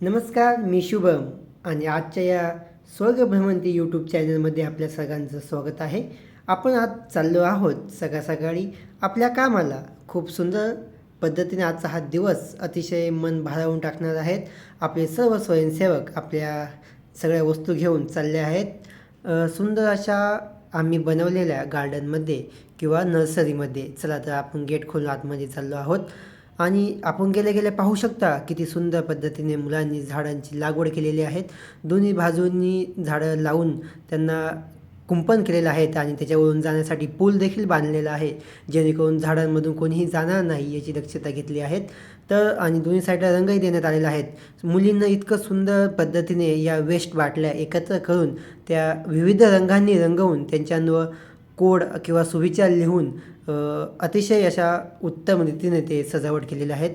नमस्कार मी शुभम. आणि आजच्या या स्वर्गभ्रमंती यूट्यूब चॅनलमध्ये आपल्या सगळ्यांचं स्वागत आहे. आपण आज चाललो आहोत सकाळ सकाळी आपल्या कामाला. खूप सुंदर पद्धतीने आजचा हा दिवस अतिशय मन भारावून टाकणार आहेत. आपले सर्व स्वयंसेवक आपल्या सगळ्या वस्तू घेऊन चालले आहेत. सुंदर अशा आम्ही बनवलेल्या गार्डनमध्ये किंवा नर्सरीमध्ये चला तर आपण गेट खोलून आतमध्ये चाललो आहोत. आणि आपण गेले गेले पाहू शकता किती सुंदर पद्धतीने मुलांनी झाडांची लागवड केलेली आहेत. दोन्ही बाजूंनी झाडं लावून त्यांना कुंपण केलेलं आहेत आणि त्याच्यावरून जाण्यासाठी पूल देखील बांधलेला आहे. जेणेकरून झाडांमधून कोणीही जाणार नाही याची दक्षता घेतली आहेत. तर आणि दोन्ही साईडला रंगही देण्यात आलेला आहेत मुलींना इतकं सुंदर पद्धतीने या वेस्ट बाटल्या एकत्र करून त्या विविध रंगांनी रंगवून त्यांच्यावर कोड किंवा सुविचार लिहून अतिशय अशा उत्तम रीतीने ते सजावट केलेले आहेत.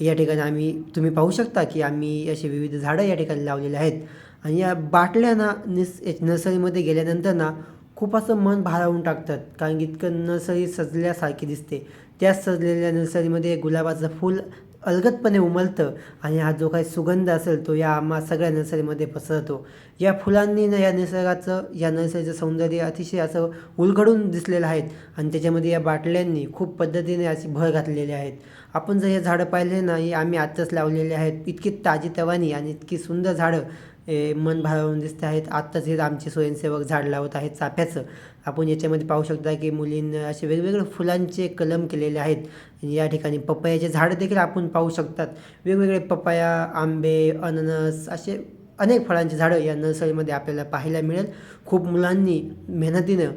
या ठिकाणी आम्ही तुम्ही पाहू शकता की आम्ही असे विविध झाडं या ठिकाणी लावलेले आहेत. आणि या बाटल्यांना निस नर्सरीमध्ये गेल्यानंतर ना खूप असं मन भारावून टाकतात. कारण की इतकं नर्सरी सजल्यासारखी दिसते. त्याच सजलेल्या नर्सरीमध्ये गुलाबाचं फूल अलगदपणे उमलतं आणि हा जो काही सुगंध असेल तो या आम्हा सगळ्या नर्सरीमध्ये पसरतो. या फुलांनी ना या निसर्गाचं या नर्सरीचं सौंदर्य अतिशय असं उलगडून दिसलेलं आहेत आणि त्याच्यामध्ये या बाटल्यांनी खूप पद्धतीने अशी भर घातलेली आहेत आपण जर हे झाडं पाहिले ना ही आम्ही आत्ताच लावलेले आहेत. इतकी ताजी तवानी आणि इतकी सुंदर झाडं मन भारावून दिसते आहेत. आत्ताच हे आमचे स्वयंसेवक झाड लावत आहेत चाफ्याचं. आपण याच्यामध्ये पाहू शकता की मुलींना असे वेगवेगळे फुलांचे कलम केलेले आहेत. या ठिकाणी पपयाचे झाडं देखील आपण पाहू शकतात. वेगवेगळे पपया आंबे अननस असे अनेक फळांची झाडं या नर्सरीमध्ये आपल्याला पाहायला मिळेल. खूप मुलांनी मेहनतीनं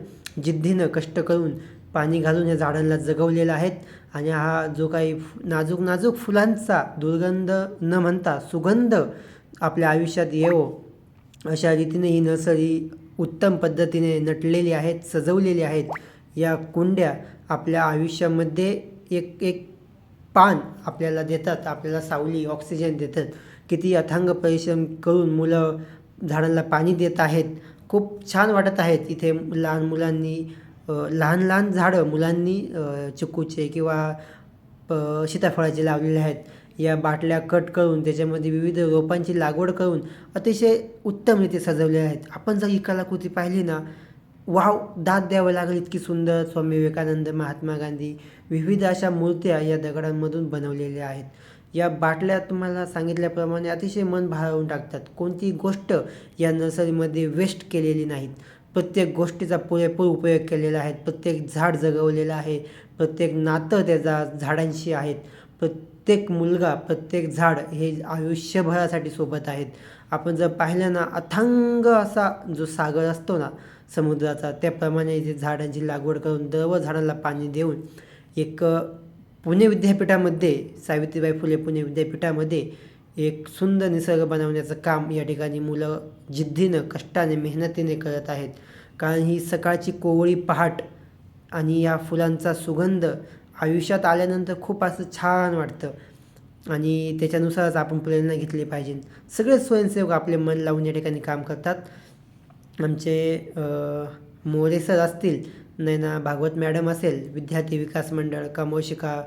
जिद्दीनं कष्ट करून पाणी घालून या झाडांना जगवलेलं आहेत. आणि हा जो काही फु- नाजूक नाजूक फुलांचा दुर्गंध न म्हणता सुगंध आपल्या आयुष्यात येवो. अशा रीतीने ही नर्सरी उत्तम पद्धतीने नटलेली आहेत सजवलेली आहेत. या कुंड्या आपल्या आयुष्यामध्ये एक एक पान आपल्याला देतात आपल्याला सावली ऑक्सिजन देतात. किती अथांग परिश्रम करून मुलं झाडांना पाणी देत आहेत. खूप छान वाटत आहेत. इथे लहान मुलांनी लहान लहान झाडं मुलांनी चिकूचे किंवा सीताफळाचे लावलेले आहेत. या बाटल्या कट करून त्याच्यामध्ये विविध रोपांची लागवड करून अतिशय उत्तमरीते सजवले आहेत. आपण जर ही कलाकृती पाहिली ना वाव दाद द्यावं लागेल इतकी सुंदर. स्वामी विवेकानंद महात्मा गांधी विविध अशा मूर्त्या या दगडांमधून बनवलेल्या आहेत. या बाटल्या तुम्हाला सांगितल्याप्रमाणे अतिशय मन भारावून टाकतात. कोणती गोष्ट या नर्सरीमध्ये वेस्ट केलेली नाहीत. प्रत्येक गोष्टीचा पुरेपूर उपयोग केलेला आहे. प्रत्येक झाड जगवलेलं आहे. प्रत्येक नातं त्याचा झाडांशी आहेत. प्र प्रत्येक मुलगा प्रत्येक झाड हे आयुष्यभरासाठी सोबत आहेत. आपण जर पाहिलं ना अथांग असा जो सागर असतो ना समुद्राचा त्याप्रमाणे इथे झाडांची लागवड करून दररोज झाडाला पाणी देऊन एक पुणे विद्यापीठामध्ये सावित्रीबाई फुले पुणे विद्यापीठामध्ये एक सुंदर निसर्ग बनवण्याचं काम या ठिकाणी मुलं जिद्दीनं कष्टाने मेहनतीने करत आहेत. कारण ही सकाळची कोवळी पहाट आणि या फुलांचा सुगंध आयुष्यात आल्यानंतर खूप असं छान वाटतं. आणि त्याच्यानुसारच आपण प्रेरणा घेतली पाहिजे. सगळे स्वयंसेवक आपले मन लावून या ठिकाणी काम करतात. आमचे मोरे सर असतील नैना भागवत मॅडम असेल विद्यार्थी विकास मंडळ कमोशिका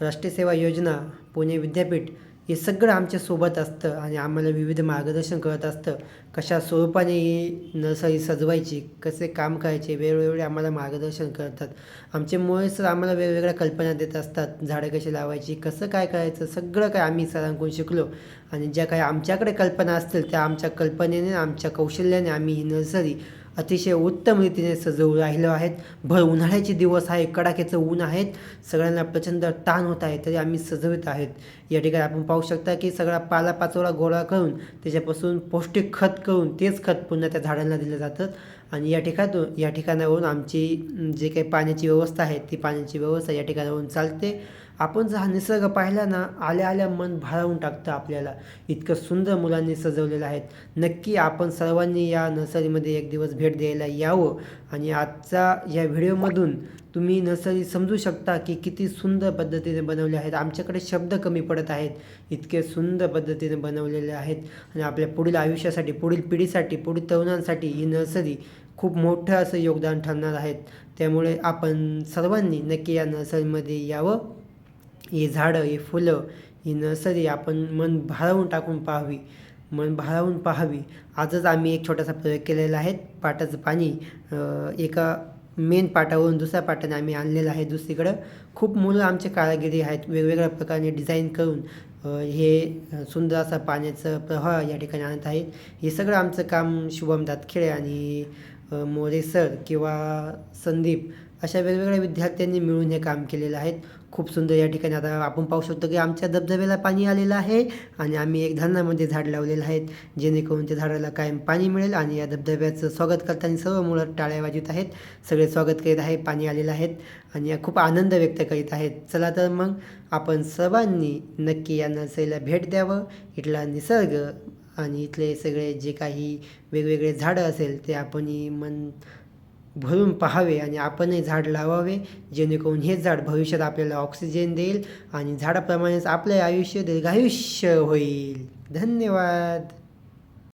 राष्ट्रीय सेवा योजना पुणे विद्यापीठ हे सगळं आमच्यासोबत असतं आणि आम्हाला विविध मार्गदर्शन करत असतं. कशा स्वरूपाने ही नर्सरी सजवायची कसे काम करायचे वेळोवेळी आम्हाला मार्गदर्शन करतात. आमचे मुळे सर आम्हाला वेगवेगळ्या कल्पना देत असतात. झाडं कशी लावायची कसं काय करायचं सगळं काय आम्ही सरांकडून शिकलो. आणि ज्या काही आमच्याकडे कल्पना असतील त्या आमच्या कल्पनेने आमच्या कौशल्याने आम्ही ही नर्सरी अतिशय उत्तम रीतीने सजवू राहिलो आहेत. भर उन्हाळ्याचे दिवस आहे कडाक्याचं ऊन आहेत. सगळ्यांना प्रचंड ताण होत आहे तरी आम्ही सजवत आहेत. या ठिकाणी आपण पाहू शकता की सगळा पालापाचोळा गोळा करून त्याच्यापासून पौष्टिक खत करून तेच खत पुन्हा त्या झाडांना दिलं जातं. आणि या ठिकाणातून या ठिकाणावरून आमची जे काही पाण्याची व्यवस्था आहे ती पाण्याची व्यवस्था या ठिकाणावरून चालते. आपण जर हा निसर्ग पाहिला ना आल्या आल्या मन भारावून टाकतं आपल्याला. इतकं सुंदर मुलांनी सजवलेलं आहेत. नक्की आपण सर्वांनी या नर्सरीमध्ये एक दिवस भेट द्यायला यावं. आणि आजचा या व्हिडिओमधून तुम्ही नर्सरी समजू शकता की किती सुंदर पद्धतीने बनवले आहेत. आमच्याकडे शब्द कमी पडत आहेत. इतके सुंदर पद्धतीने बनवलेले आहेत. आणि आपल्या पुढील आयुष्यासाठी पुढील पिढीसाठी पुढील तरुणांसाठी ही नर्सरी खूप मोठं असं योगदान ठरणार आहेत. त्यामुळे आपण सर्वांनी नक्की या नर्सरीमध्ये यावं. हे झाडं हे फुलं ही नर्सरी आपण मन भारावून टाकून पाहावी. मन भारावून पाहावी. आजच आम्ही एक छोटासा प्रयोग केलेला आहे. पाटाचं पाणी एका मेन पाटावरून दुसऱ्या पाटाने आम्ही आणलेलं आहे दुसरीकडं. खूप मुलं आमचे कारागिरी आहेत. वेगवेगळ्या प्रकारे डिझाईन करून हे सुंदर असा पाण्याचं प्रवाह या ठिकाणी आणत आहेत. हे सगळं आमचं काम शुभम दातखेडे आणि मोरे सर किंवा संदीप अशा वेगवेगळ्या विद्यार्थ्यांनी मिळून हे काम केलेलं आहे. खूप सुंदर या ठिकाणी आता आपण पाहू शकतो की आमच्या धबधब्याला पाणी आलेलं आहे आणि आम्ही एक धरणामध्ये झाड लावलेलं आहेत जेणेकरून त्या झाडाला कायम पाणी मिळेल आणि या धबधब्याचं स्वागत करताना सर्व मुलं टाळ्या वाजवत आहेत. सगळे स्वागत करीत आहे पाणी आलेलं आहेत आणि खूप आनंद व्यक्त करीत आहेत. चला तर मग आपण सर्वांनी नक्की या नर्सरीला भेट द्यावं. इथला निसर्ग आणि इथले सगळे जे काही वेगवेगळे झाडं असेल ते आपण मन भरून पाहावे आणि आपणही झाड लावावे जेणेकरून हे झाड भविष्यात आपल्याला ऑक्सिजन देईल आणि झाडाप्रमाणेच आपलं आयुष्य दीर्घायुष्य होईल. धन्यवाद.